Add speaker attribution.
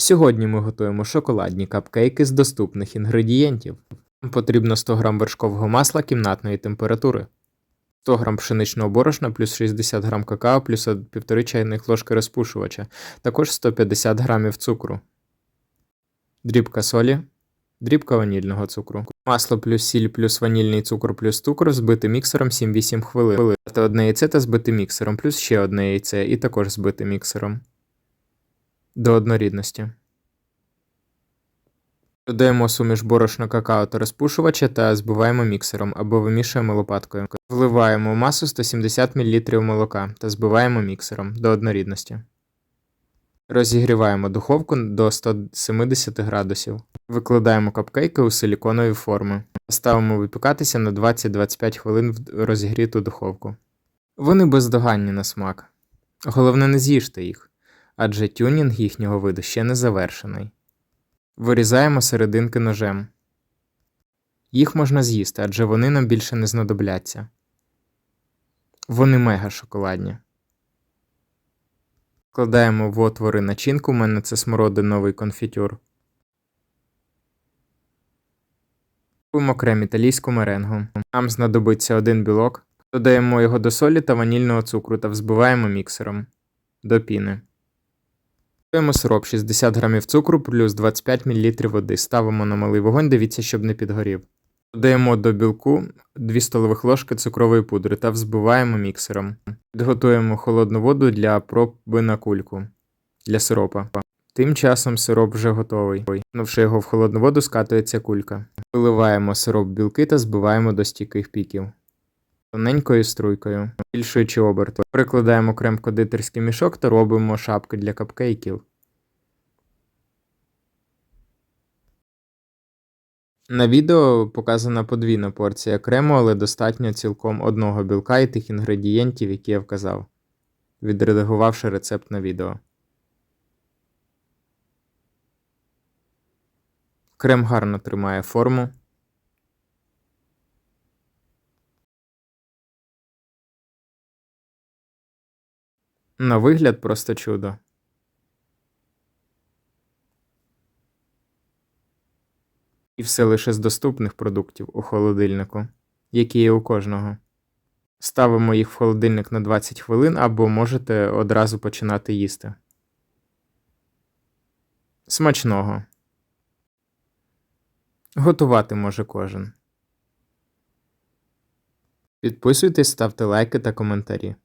Speaker 1: Сьогодні ми готуємо шоколадні капкейки з доступних інгредієнтів. Потрібно 100 г вершкового масла кімнатної температури, 100 г пшеничного борошна плюс 60 г какао плюс 1,5 чайних ложки розпушувача, також 150 г цукру, дрібка солі, дрібка ванільного цукру, масло плюс сіль плюс ванільний цукор плюс цукор збити міксером 7-8 хвилин. Дати одне яйце та збити міксером, плюс ще одне яйце і також збити міксером до однорідності. Додаємо суміш борошна какао та розпушувача та збиваємо міксером або вимішуємо лопаткою. Вливаємо в масу 170 мл молока та збиваємо міксером до однорідності. Розігріваємо духовку до 170 градусів. Викладаємо капкейки у силіконові форми. Ставимо випікатися на 20-25 хвилин в розігріту духовку. Вони бездоганні на смак. Головне не з'їжте їх, адже тюнінг їхнього виду ще не завершений. Вирізаємо серединки ножем. Їх можна з'їсти, адже вони нам більше не знадобляться. Вони мега шоколадні. Вкладаємо в отвори начинку, у мене це смородиновий конфітюр. Купуємо крем італійську меренгу. Нам знадобиться один білок. Додаємо його до солі та ванільного цукру та взбиваємо міксером до піни. Додаємо сироп 60 г цукру плюс 25 мл води. Ставимо на малий вогонь, дивіться, щоб не підгорів. Додаємо до білку 2 столових ложки цукрової пудри та взбиваємо міксером. Підготуємо холодну воду для проби на кульку для сиропа. Тим часом сироп вже готовий. Кинувши його в холодну воду, скатується кулька. Виливаємо сироп білки та збиваємо до стійких піків. Тоненькою струйкою, збільшуючи оберти. Прикладаємо крем кондитерський мішок та робимо шапки для капкейків. На відео показана подвійна порція крему, але достатньо цілком одного білка і тих інгредієнтів, які я вказав, відредагувавши рецепт на відео. Крем гарно тримає форму. На вигляд просто чудо. І все лише з доступних продуктів у холодильнику, які є у кожного. Ставимо їх в холодильник на 20 хвилин або можете одразу починати їсти. Смачного. Готувати може кожен. Підписуйтесь, ставте лайки та коментарі.